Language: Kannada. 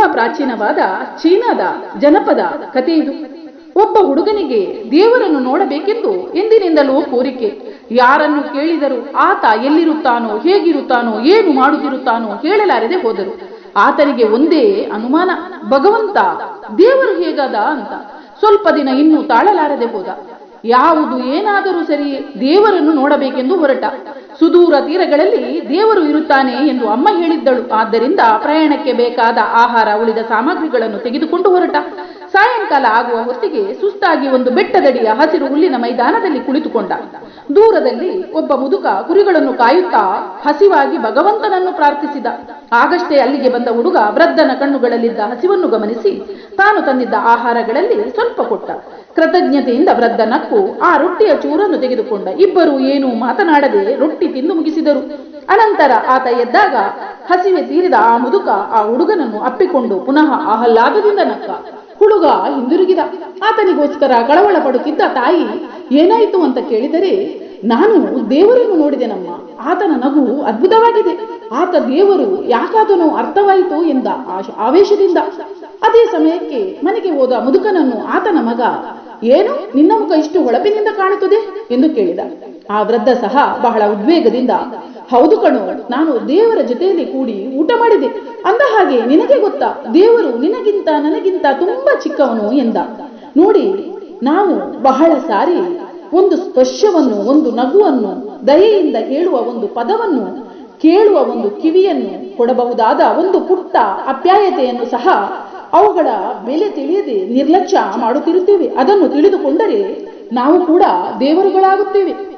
ತುಂಬಾ ಪ್ರಾಚೀನವಾದ ಚೀನಾದ ಜನಪದ ಕತೆ ಒಬ್ಬ ಹುಡುಗನಿಗೆ ದೇವರನ್ನು ನೋಡಬೇಕೆಂದು ಎಂದಿನಿಂದಲೂ ಕೋರಿಕೆ. ಯಾರನ್ನು ಕೇಳಿದರೂ ಆತ ಎಲ್ಲಿರುತ್ತಾನೋ, ಹೇಗಿರುತ್ತಾನೋ, ಏನು ಮಾಡುತ್ತಿರುತ್ತಾನೋ ಹೇಳಲಾರದೆ ಹೋದರು. ಆತನಿಗೆ ಒಂದೇ ಅನುಮಾನ, ಭಗವಂತ ದೇವರು ಹೇಗಾದ ಅಂತ. ಸ್ವಲ್ಪ ದಿನ ಇನ್ನೂ ತಾಳಲಾರದೆ ಹೋದ. ಯಾವುದು ಏನಾದರೂ ಸರಿ ದೇವರನ್ನು ನೋಡಬೇಕೆಂದು ಹೊರಟ. ಸುದೂರ ತೀರಗಳಲ್ಲಿ ದೇವರು ಇರುತ್ತಾನೆ ಎಂದು ಅಮ್ಮ ಹೇಳಿದ್ದಳು. ಆದ್ದರಿಂದ ಪ್ರಯಾಣಕ್ಕೆ ಬೇಕಾದ ಆಹಾರ, ಉಳಿದ ಸಾಮಗ್ರಿಗಳನ್ನು ತೆಗೆದುಕೊಂಡು ಹೊರಟ. ಸಾಯಂಕಾಲ ಆಗುವ ಹೊತ್ತಿಗೆ ಸುಸ್ತಾಗಿ ಒಂದು ಬೆಟ್ಟದಡಿಯ ಹಸಿರು ಹುಲ್ಲಿನ ಮೈದಾನದಲ್ಲಿ ಕುಳಿತುಕೊಂಡ. ದೂರದಲ್ಲಿ ಒಬ್ಬ ಮುದುಕ ಕುರಿಗಳನ್ನು ಕಾಯುತ್ತಾ ಹಸಿವಾಗಿ ಭಗವಂತನನ್ನು ಪ್ರಾರ್ಥಿಸಿದ. ಆಗಷ್ಟೇ ಅಲ್ಲಿಗೆ ಬಂದ ಹುಡುಗ ವೃದ್ಧನ ಕಣ್ಣುಗಳಲ್ಲಿದ್ದ ಹಸಿವನ್ನು ಗಮನಿಸಿ ತಾನು ತಂದಿದ್ದ ಆಹಾರಗಳಲ್ಲಿ ಸ್ವಲ್ಪ ಕೊಟ್ಟ. ಕೃತಜ್ಞತೆಯಿಂದ ವೃದ್ಧ ನಕ್ಕು ಆ ರೊಟ್ಟಿಯ ಚೂರನ್ನು ತೆಗೆದುಕೊಂಡ. ಇಬ್ಬರು ಏನೂ ಮಾತನಾಡದೆ ರೊಟ್ಟಿ ತಿಂದು ಮುಗಿಸಿದರು. ಅನಂತರ ಆತ ಎದ್ದಾಗ ಹಸಿವೆ ತೀರಿದ ಆ ಮುದುಕ ಆ ಹುಡುಗನನ್ನು ಅಪ್ಪಿಕೊಂಡು ಪುನಃ ಆಹ್ಲಾದದಿಂದ ನಕ್ಕ. ಹುಡುಗ ಹಿಂದಿರುಗಿದ. ಆತನಿಗೋಸ್ಕರ ಕಳವಳ ಪಡುತ್ತಿದ್ದ ತಾಯಿ, ಏನಾಯಿತು ಅಂತ ಕೇಳಿದರೆ, ನಾನು ದೇವರನ್ನು ನೋಡಿದೆನಮ್ಮ. ಆತನ ನಗು ಅದ್ಭುತವಾಗಿದೆ. ಆತ ದೇವರು ಯಾಕಾದನು ಅರ್ಥವಾಯಿತು ಎಂದ ಆವೇಶದಿಂದ. ಅದೇ ಸಮಯಕ್ಕೆ ಮನೆಗೆ ಹೋದ ಮುದುಕನನ್ನು ಆತನ ಮಗ, ಏನು? ನಿನ್ನ ಮುಖ ಇಷ್ಟು ಹೊಳಪಿನಿಂದ ಕಾಣುತ್ತದೆ? ಎಂದು ಕೇಳಿದ. ಆ ವೃದ್ಧ ಸಹ ಬಹಳ ಉದ್ವೇಗದಿಂದ ಹೌದು ಕಣೋ, ನಾನು ದೇವರ ಜೊತೆಯಲ್ಲಿ ಕೂಡಿ ಊಟ ಮಾಡಿದೆ. ಅಂದ ಹಾಗೆ ನಿನಗೆ ಗೊತ್ತಾ, ದೇವರು ನಿನಗಿಂತ ನನಗಿಂತ ತುಂಬಾ ಚಿಕ್ಕವನು ಎಂದ. ನೋಡಿ, ನಾವು ಬಹಳ ಸಾರಿ ಒಂದು ಸ್ಪರ್ಶವನ್ನು, ಒಂದು ನಗುವನ್ನು, ದಯೆಯಿಂದ ಹೇಳುವ ಒಂದು ಪದವನ್ನು, ಕೇಳುವ ಒಂದು ಕಿವಿಯನ್ನು ಕೊಡಬಹುದಾದ ಒಂದು ಪುಟ್ಟ ಅಪ್ಯಾಯತೆಯನ್ನು ಸಹ ಅವುಗಳ ಬೆಲೆ ತಿಳಿಯದೆ ನಿರ್ಲಕ್ಷ್ಯ ಮಾಡುತ್ತಿರುತ್ತೇವೆ. ಅದನ್ನು ತಿಳಿದುಕೊಂಡರೆ ನಾವು ಕೂಡ ದೇವರುಗಳಾಗುತ್ತೇವೆ.